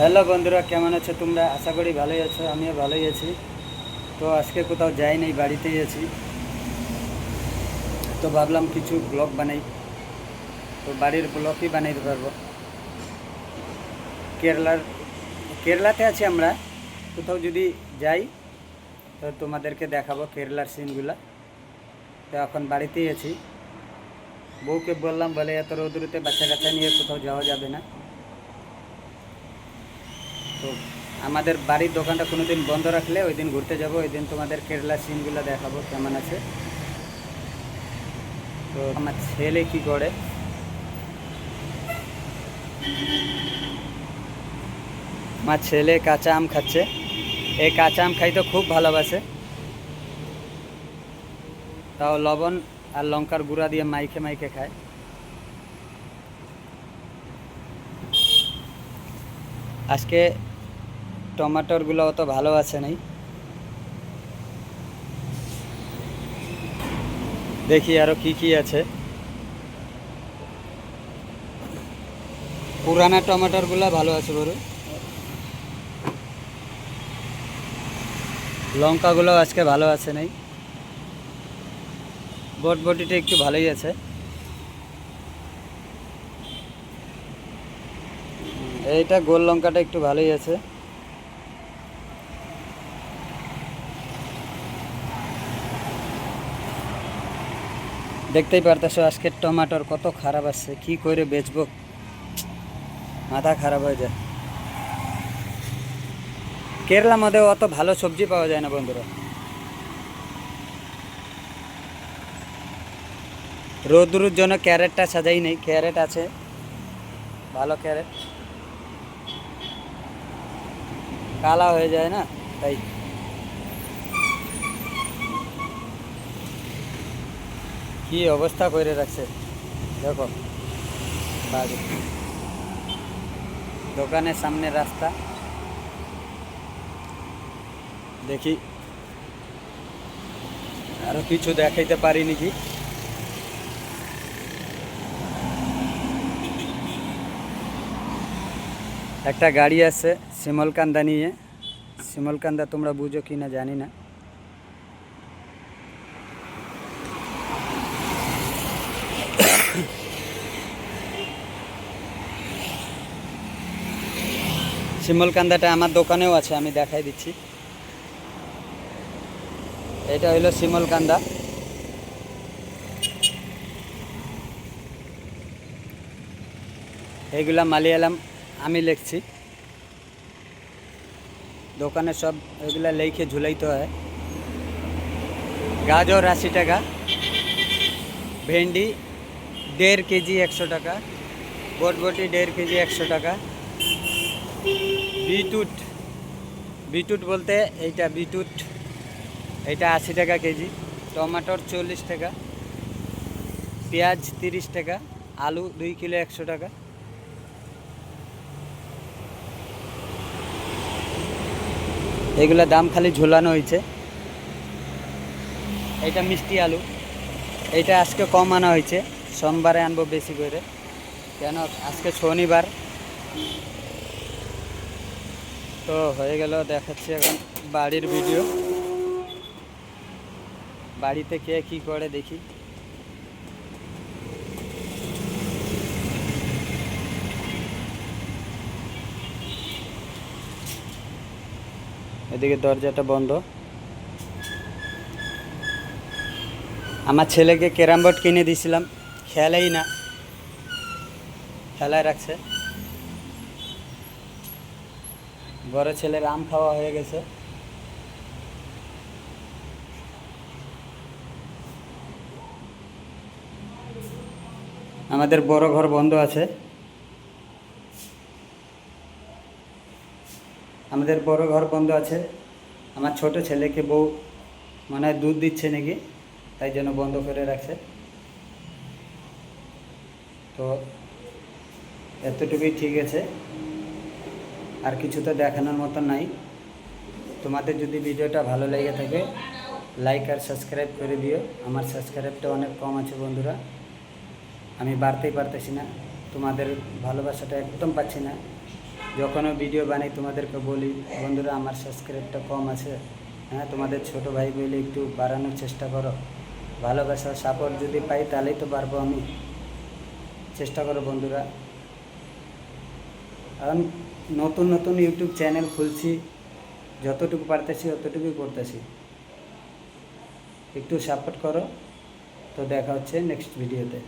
Hello বন্ধুরা, কেমন আছো তোমরা? আশা করি ভালোই আছো, আমিও ভালোই আছি। তো আজকে কোথাও যাই নাই, বাড়িতেই আছি। তো ভাবলাম কিছু ব্লগ বানাই। তো বাড়ির ব্লগই বানাইতে পারব। কেরালার, কেরালাতে আছি আমরা। কোথাও যদি যাই, তো তোমাদেরকে দেখাবো কেরালার সিনগুলো। তো এখন বাড়িতেই আছি। বউকে বললাম, বলে এত রোদ্রুতে বাচ্চা কাচ্চা নিয়ে কোথাও যাওয়া যাবে না। তো আমাদের বাড়ির দোকানটা কোনো দিন বন্ধ রাখলে ওই দিন ঘুরতে যাব, ওই দিন তোমাদের কেরালা সিনগুলো দেখাবো কেমন আছে। তো আমার ছেলে কি করে? আমার ছেলে কাঁচা আম খাচ্ছে। এই কাঁচা আম খাইতে খুব ভালোবাসে। তাও লবণ আর লঙ্কার গুঁড়া দিয়ে মাইকে মাইকে খায়। আজকে টমাটোরগুলো অত ভালো আছে নাই। দেখি আরও কি কি আছে। পুরানা টমাটোরগুলো ভালো আছে বড় লঙ্কাগুলো আজকে ভালো আছে নাই। বটবটিটা একটু ভালোই আছে। এইটা গোল লঙ্কাটা একটু ভালোই আছে। দেখতেই পারতেছো আজকে টমাটোর কত খারাপ আসছে কি করে বেচবো? মাথা খারাপ হয়ে যায়। কেরালার মধ্যে অত ভালো সবজি পাওয়া যায় না বন্ধুরা। রোদ্রুর জন্য ক্যারেটটা সাজাই নেই, ক্যারেট আছে, ভালো ক্যারেট। কালা হয়ে যায় না, তাই। কি অবস্থা করে রাখছে? দেখো বাড়ি দোকানের সামনে রাস্তা। দেখি। আরও কিছু দেখাইতে পারি নাকি? একটা গাড়ি আছে, শিমলকান্দা নিয়ে। শিমলকান্দা তোমরা বুঝো কি না জানি না। শিমলকান্দাটা আমার দোকানেও আছে, আমি দেখাই দিচ্ছি। এটা হইল শিমলকান্দা। এগুলা মালিয়ালাম আমি লিখছি। দোকানে সব এগুলা লেখে ঝুলাইতে হয়। গাজর আশি টাকা, ভেন্ডি দেড় কেজি একশো টাকা বটবটি দেড় কেজি একশো টাকা বিটুট। বিটুট বলতে এইটা বিটুট। এটা আশি টাকা কেজি। টমাটোর চল্লিশ টাকা। পেঁয়াজ তিরিশ টাকা। আলু দুই কিলো একশো টাকা। এগুলো দাম খালি ঝোলানো হয়েছে। এটা মিষ্টি আলু। এইটা আজকে কম আনা হয়েছে। সোমবারে আনব বেশি করে। কেন? আজকে শনিবার। তো হয়ে গেল, দেখাচ্ছি এখন বাড়ির ভিডিও বাড়িতে কে কি করে দেখি। এদিকে দরজাটা বন্ধ। আমার ছেলেকে ক্যারাম বোর্ড কিনে দিয়েছিলাম, খেলেই না। খেলায় রাখছে। বড় ছেলের আম খাওয়া হয়ে গেছে। আমাদের বড় ঘর বন্ধ আছে। আমাদের বড় ঘর বন্ধ আছে। আমার ছোট ছেলেকে বউ মানে দুধ দিচ্ছে নাকি, তাই জন্য বন্ধ করে রাখছে। তো এতটুকুই ঠিক আছে। আর কিছু তো দেখানোর মতো নাই। তোমাদের যদি ভিডিওটা ভালো লেগে থাকে লাইক আর সাবস্ক্রাইব করে দিও। আমার সাবস্ক্রাইবটা অনেক কম আছে বন্ধুরা। আমি বাড়তেই পারতেছি না। তোমাদের ভালোবাসাটা একদম পাচ্ছি না। যখনও ভিডিও বানাই, তোমাদেরকে বলি, বন্ধুরা, আমার সাবস্ক্রাইবটা কম আছে। হ্যাঁ তোমাদের ছোট ভাই বলে একটু বাড়ানোর চেষ্টা করো। ভালোবাসা সাপোর্ট যদি পাই, তাহলেই তো পারব আমি। চেষ্টা করো বন্ধুরা। কারণ নতুন নতুন ইউটিউব চ্যানেল খুলছি, যতটুকু পারতেছি ততটুকুই করতেছি। একটু সাপোর্ট করো, তো দেখা হচ্ছে নেক্সট ভিডিওতে